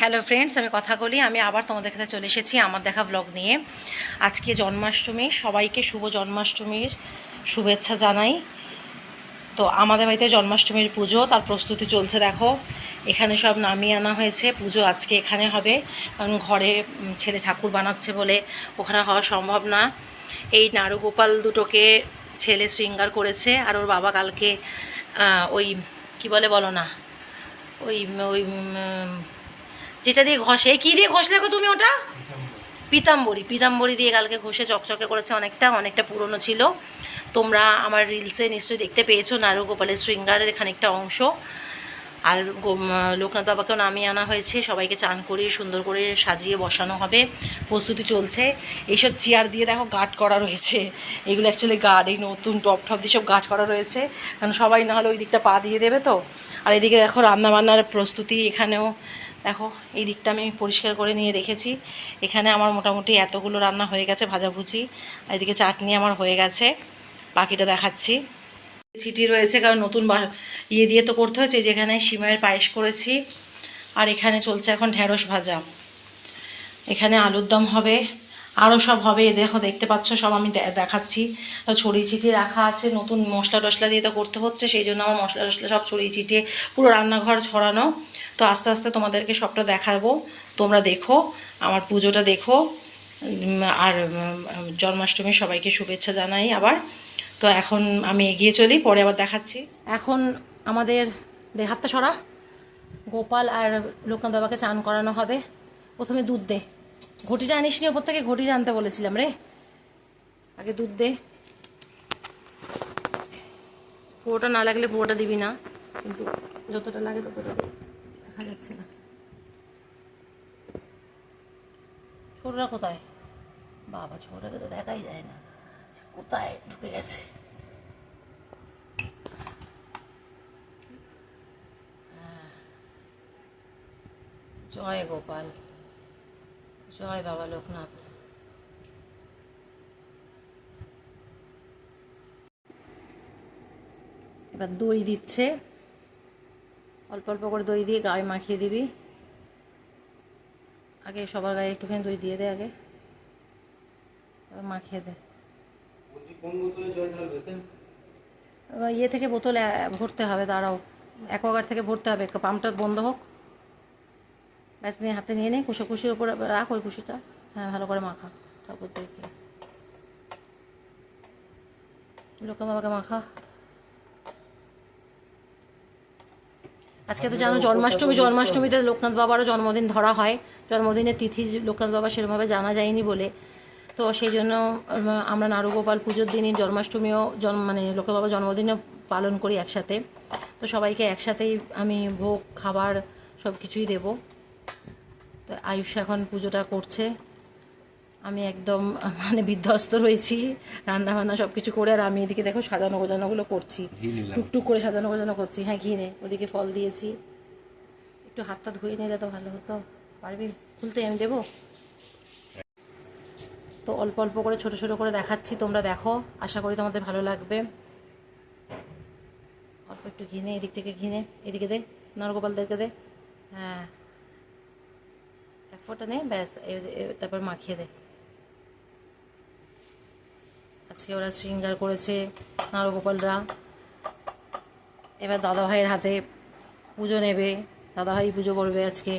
Hello friends আমি কথা বলি, আমি আবার তোমাদের কাছে চলে এসেছি আমার দেখা ব্লগ নিয়ে। আজকে জন্মাষ্টমী, সবাইকে শুভ জন্মাষ্টমীর শুভেচ্ছা জানাই। তো আমাদের বাড়িতে জন্মাষ্টমীর পুজো, তার প্রস্তুতি চলছে দেখো। এখানে সব নামিয়ে আনা হয়েছে, পুজো আজকে এখানে হবে। কারণ ঘরে ছেলে ঠাকুর বানাচ্ছে বলে ওখানে হওয়া সম্ভব না। এই নারুগোপাল দুটোকে ছেলে শৃঙ্গার করেছে, আর ওর বাবা কালকে ওই, কি বলে বলো না? ওই ওই যেটা দিয়ে ঘষে কি দিয়ে ঘষলে গো তুমি ওটা? পিতাম্বরী। পিতাম্বরী দিয়ে কালকে ঘষে চকচকে করেছে অনেকটা অনেকটা পুরনো ছিল। তোমরা আমার রিলসে নিশ্চয়ই দেখতে পেয়েছ নারু গোপালের শৃঙ্গারের একটা অংশ। আর লোকনাথ বাবাকেও নামিয়ে আনা হয়েছে। সবাইকে চান করিয়ে সুন্দর করে সাজিয়ে বসানো হবে। প্রস্তুতি চলছে। এইসব চেয়ার দিয়ে দেখো গার্ড করা রয়েছে। এগুলো অ্যাকচুয়ালি গার্ড এই নতুন টপ টপ দিয়ে সব গার্ড করা রয়েছে, কারণ সবাই না হলে ওই দিকটা পা দিয়ে দেবে তো। আর এদিকে দেখো রান্নাবান্নার প্রস্তুতি এখানেও দেখো, এই দিকটা আমি পরিষ্কার করে নিয়ে রেখেছি। এখানে আমার মোটামুটি এতগুলো রান্না হয়ে গেছে, ভাজাভুজি। আর এদিকে চাটনি আমার হয়ে গেছে। বাকিটা দেখাচ্ছি। চিটি রয়েছে, কারণ নতুন ইয়ে দিয়ে তো করতে হয়েছে যেখানে সিমাইয়ের পায়েস করেছি, আর এখানে চলছে এখন ঢ্যাঁড়স ভাজা। এখানে আলুর দম হবে আরও সব হবে, এ দেখো, দেখতে পাচ্ছ, সব আমি দেখাচ্ছি। ছড়িয়ে ছিটিয়ে রাখা আছে, নতুন মশলা টশলা দিয়ে তো করতে হচ্ছে, সেই জন্য আমার মশলা টশলা সব ছড়িয়ে ছিটিয়ে পুরো রান্নাঘর ছড়ানো তো আস্তে আস্তে তোমাদেরকে সবটা দেখাবো, তোমরা দেখো, আমার পুজোটা দেখো। আর জন্মাষ্টমীর সবাইকে শুভেচ্ছা জানাই আবার। তো এখন আমি এগিয়ে চলি, পরে আবার দেখাচ্ছি। এখন আমাদের দে, হাতটা সরা। গোপাল আর লোকনাথ বাবাকে চান করানো হবে। প্রথমে দুধ দে। ঘটিটা আনিস নি, ওপর থেকে ঘটিটা আনতে বলেছিলাম রে। আগে দুধ দে। পুরোটা না লাগলে পুরোটা দিবি না, কিন্তু যতটা লাগে ততটা দেখা যাচ্ছে না। ছোটরা কোথায়? বাবা ছোটটাকে তো দেখাই যায় না। কোথায় ঢুকে গেছে? জয় গোপাল জয় বাবা লোকনাথ। এবার দই দিচ্ছে। অল্প অল্প করে দই দিয়ে গায়ে মাখিয়ে দিবি। আগে সবার গায়ে একটুখানি দই দিয়ে দে আগে। এবার মাখিয়ে দে। ইয়ে থেকে বোতলে ভরতে হবে দাঁড়াও। অ্যাকোয়াগার্ড থেকে ভরতে হবে পাম্পটা বন্ধ হোক। ব্যাস নিয়ে হাতে নিয়ে নে কুশো কুশির উপরে রাখ ওই কুশিটা হ্যাঁ ভালো করে মাখা। ঠাকুর দেখে। লোকে বাবাকে মাখা। আজকে তো জানো জন্মাষ্টমী জন্মাষ্টমীতে লোকনাথ বাবারও জন্মদিন ধরা হয়। জন্মদিনের তিথি লোকনাথ বাবা সেরকমভাবে জানা যায়নি বলে। তো সেই জন্য আমরা নারুগোপাল পুজোর দিনই জন্মাষ্টমীও জন্ম মানে লোকনাথ বাবার জন্মদিনও পালন করি একসাথে। তো সবাইকে একসাথেই আমি ভোগ খাবার সব কিছুই দেবো। তো আয়ুষ এখন পুজোটা করছে। আমি একদম মানে বিধ্বস্ত রয়েছি। রান্না বান্না সব কিছু করে আর আমি এদিকে দেখো সাজানো গোজানোগুলো করছি। টুকটুক করে সাজানো গোজানো করছি। হ্যাঁ ঘি নে। ওদিকে ফল দিয়েছি। একটু হাত হাতটা ধুয়ে নিলে তো ভালো হতো। পারবি? খুলতে আমি দেবো? তো অল্প অল্প করে ছোট ছোট করে দেখাচ্ছি। তোমরা দেখো। আশা করি তোমাদের ভালো লাগবে। অল্প একটু ঘিনে এদিক থেকে ঘিনে এদিকে দে নরগোপালদেরকে দে। হ্যাঁ। ফোঁটা নে ব্যাস তারপর মাখিয়ে দে। আজকে ওরা শৃঙ্গার করেছে নারগোপালরা। এবার দাদা ভাইয়ের হাতে পুজো নেবে দাদা ভাই পুজো করবে আজকে।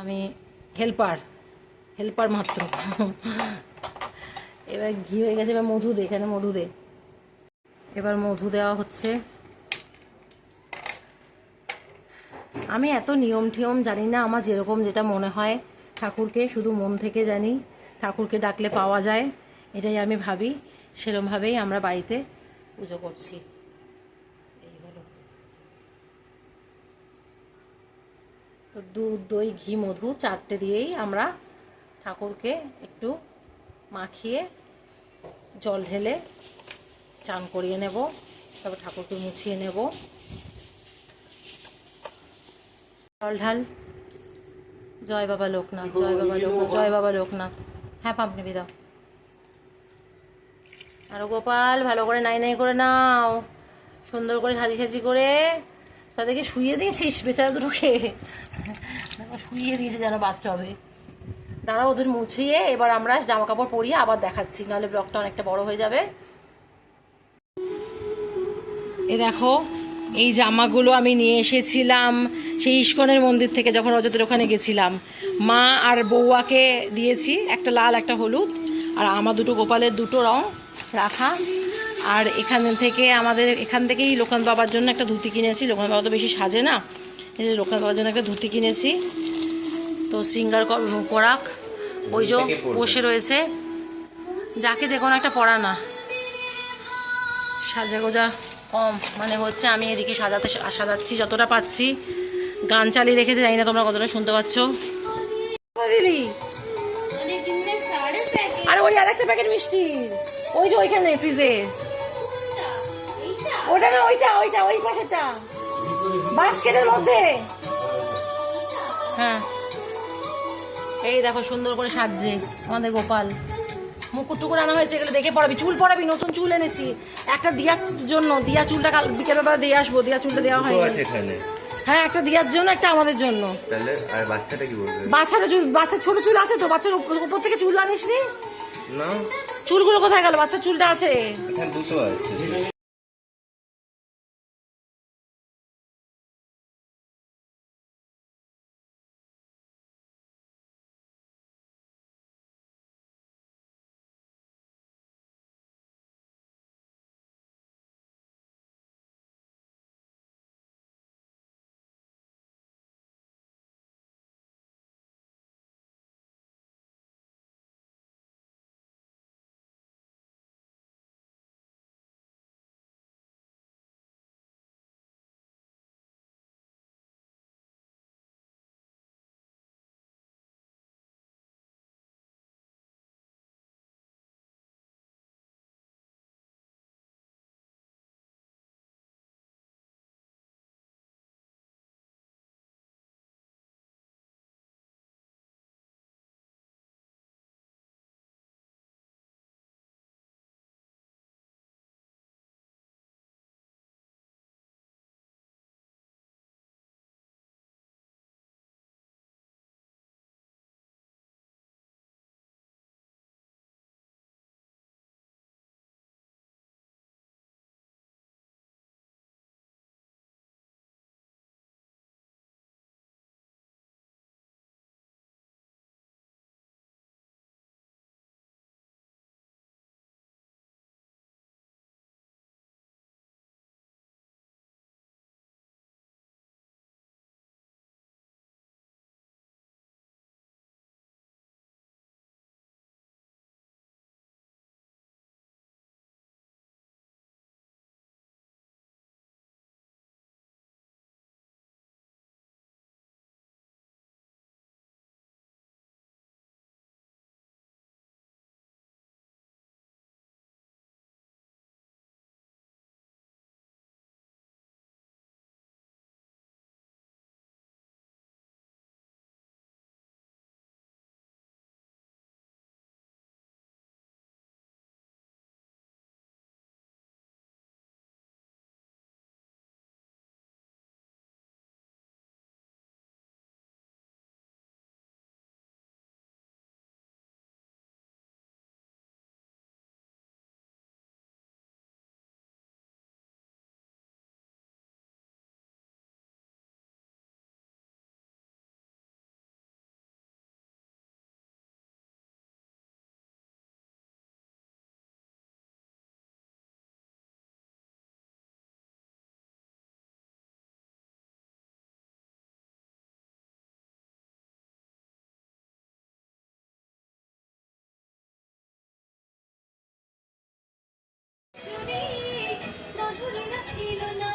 আমি হেল্পার হেল্পার মাত্র। এবার ঘি হয়ে গেছে, এবার মধু দে, এখানে মধু দে। এবার মধু দেওয়া হচ্ছে আমি এত নিয়ম ঠিয়ম জানি না, আমার যেরকম যেটা মনে হয়, ঠাকুরকে শুধু মন থেকে জানি, ঠাকুরকে ডাকলে পাওয়া যায়, এটাই আমি ভাবি, সেরমভাবেই আমরা বাড়িতে পুজো করছি। তো দুধ, দই, ঘি, মধু চারটে দিয়েই আমরা ঠাকুরকে একটু মাখিয়ে জল ঢেলে চান করিয়ে নেব, তারপর ঠাকুরকে মুছিয়ে নেব। জল ঢাল জয় বাবা লোকনাথ জয় বাবা লোকনাথ জয় বাবা লোকনাথ। হ্যাঁ পাম্প নিবি দাও। আরও গোপাল ভালো করে নাই নাই করে নাও। সুন্দর করে সাজি সাজি করে তাদেরকে শুইয়ে দিয়েছিস বেচারা দুটোকে। শুইয়ে দিয়েছে যেন বাথটবে দাঁড়া ওদের মুছিয়ে এবার আমরা জামা কাপড় পরিয়ে আবার দেখাচ্ছি নাহলে ব্লগটা অনেকটা বড় হয়ে যাবে। এ দেখো এই জামাগুলো আমি নিয়ে এসেছিলাম সেই ইস্কনের মন্দির থেকে যখন রজতের ওখানে গেছিলাম। মা আর বৌয়াকে দিয়েছি একটা লাল একটা হলুদ আর আমার দুটো গোপালের দুটো রং রাখা। আর এখান থেকে আমাদের এখান থেকেই লোকনাথ বাবার জন্য একটা ধুতি কিনেছি। লোকনাথ বাবা তো বেশি সাজে না এই যে লোকনাথ বাবার জন্য একটা ধুতি কিনেছি। তো সিঙ্গার করাক ওই যে বসে রয়েছে। যাকে যে কোনো একটা পড়া না। সাজা গোজা। কম। মানে হচ্ছে আমি এদিকে সাজাতে সাজাচ্ছি যতটা পাচ্ছি। গান চালিয়ে রেখেছি জানি না তোমরা কতটা শুনতে পাচ্ছ। দিলি আরে ওই আরেকটা প্যাকেট মিষ্টি। ওই যে ওইখানে ফ্রিজে ওটা না ওইটা ওইটা ওই পাশেরটা। বাস্কেটের মধ্যে। হ্যাঁ। এই দেখো সুন্দর করে সাজছে আমাদের গোপাল। মুকুট টুকুর আনা হয়েছে এগুলো দেখে পড়াবি। চুল পড়াবি নতুন চুল এনেছি। একটা দিয়ার জন্য দিয়া চুলটা কাল বিকেলবেলা দিয়ে আসব দিয়া চুলটা দেওয়া হয় হ্যাঁ একটা দিয়ার জন্য একটা আমাদের জন্য। তাহলে আর বাচ্চাটা কি বলবে? বাচ্চাটা চুল বাচ্চার ছোট চুল আছে তো বাচ্চার উপ- উপর থেকে চুল আনিস নি। না চুলগুলো কোথায় গেল? বাচ্চার চুলটা আছে। দুটো আছে। সুরে মধুরে রাখিল নাম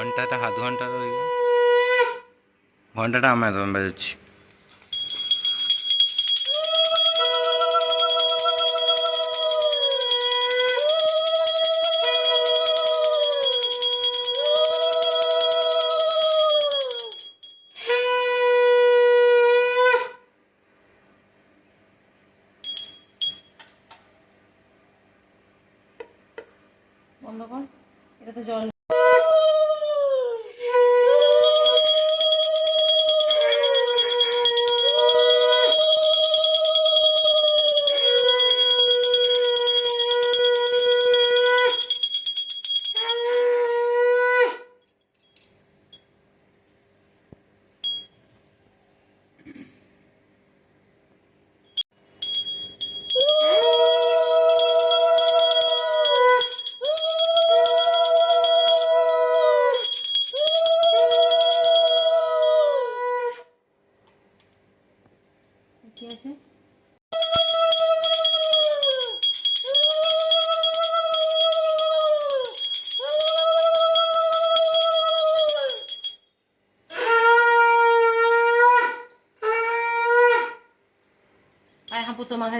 ঘন্টাটা হাত ঘন্টাটা ঘন্টাটা আমার বাজাচ্ছি।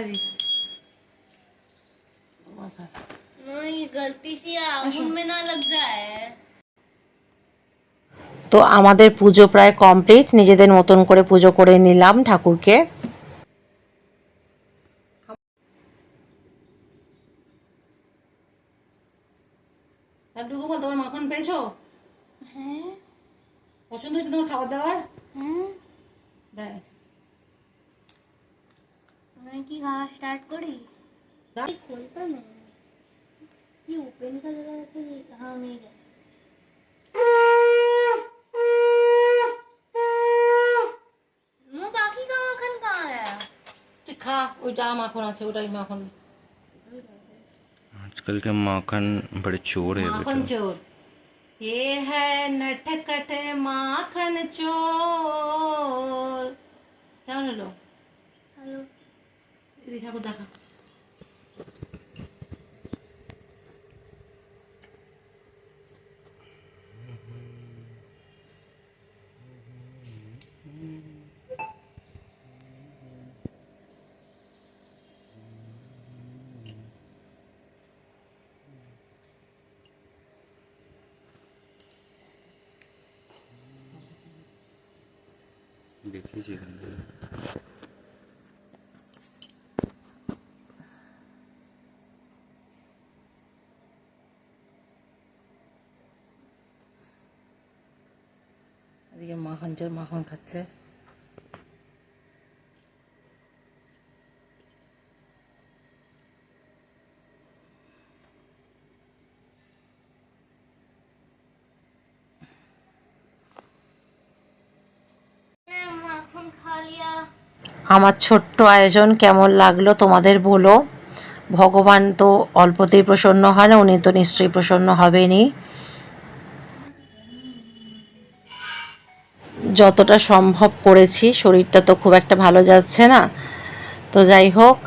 हम पुतो माथा दी माथा नहीं गलती से आंगन में ना लग जाए তো আমাদের পুজো প্রায় কমপ্লিট নিজেদের মতন করে পুজো করে নিলাম ঠাকুরকে লাড্ডু গোপাল তোমার মাখন পেয়েছো হ্যাঁ পছন্দ হয়েছে তোমার খাবার দাবার হ্যাঁ ব্যাস मैं की खावा स्टार्ट करी দাও। खोलता नहीं ये ओपन का जगह है कि हाँ मिल गया वो बाकी का मक्खन कहाँ गया তুই খা ওইটা মাখন আছে ওটাই মাখন आजकल के माखन बड़े चोर है মাখন बेटा চোর ये है नटखट মাখন চোর কেমন হলো हेलो এদিকে ঠাকুর দেখা দেখিয়েছি এখান থেকে এদিকে মাখন চোর মাখন খাচ্ছে। আমার ছোট্ট আয়োজন কেমন লাগল তোমাদের বলো? ভগবান তো অল্পতেই প্রসন্ন হয় না, উনি তো নিশ্চয়ই প্রসন্ন হবেনি যতটা সম্ভব করেছি শরীরটা তো খুব একটা ভালো যাচ্ছে না। তো যাই হোক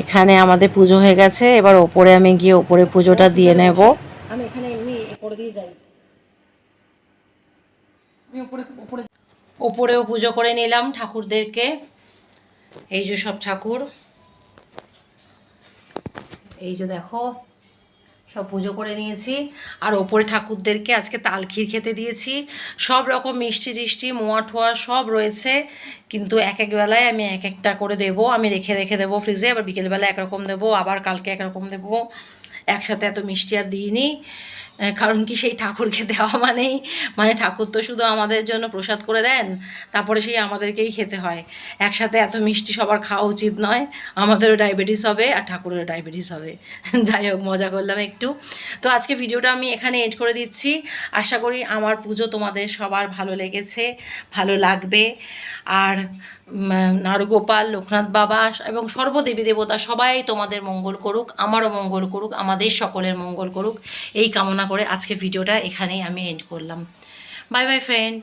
এখানে আমাদের পুজো হয়ে গেছে এবার ওপরে আমি গিয়ে ওপরে পুজোটা দিয়ে নেব। আমি এখানে এমনি করে দিয়ে যাই। আমি ওপরে ওপরে ওপরেও পুজো করে নিলাম ঠাকুরদেরকে। এই যে সব ঠাকুর। এই যে দেখো সব পুজো করে নিয়েছি। আর ওপরে ঠাকুরদেরকে আজকে তালখির খেতে দিয়েছি। সব রকম মিষ্টি টিষ্টি মোয়া ঠোয়া সব রয়েছে। কিন্তু এক এক বেলায় আমি এক একটা করে দেবো। আমি রেখে রেখে দেবো ফ্রিজে আবার বিকেলবেলা একরকম দেবো, আবার কালকে একরকম দেবো। একসাথে এত মিষ্টি আর দিইনি। কারণ কি সেই ঠাকুরকে দেওয়া মানেই? মানে ঠাকুর তো শুধু আমাদের জন্য প্রসাদ করে দেন, তারপরে সেই আমাদেরকেই খেতে হয়। একসাথে এত মিষ্টি সবার খাওয়া উচিত নয়, আমাদেরও ডায়াবেটিস হবে আর ঠাকুরেরও ডায়াবেটিস হবে। যাই হোক, মজা করলাম একটু। তো আজকে ভিডিওটা আমি এখানে এড করে দিচ্ছি। আশা করি আমার পুজো তোমাদের সবার ভালো লেগেছে, ভালো লাগবে। আর নারগোপাল, লোকনাথ বাবা এবং সর্বদেবী দেবতা সবাই তোমাদের মঙ্গল করুক, আমারও মঙ্গল করুক, আমাদের সকলের মঙ্গল করুক। এই কামনা করে আজকে ভিডিওটা এখানেই আমি এন্ড করলাম। Bye bye friend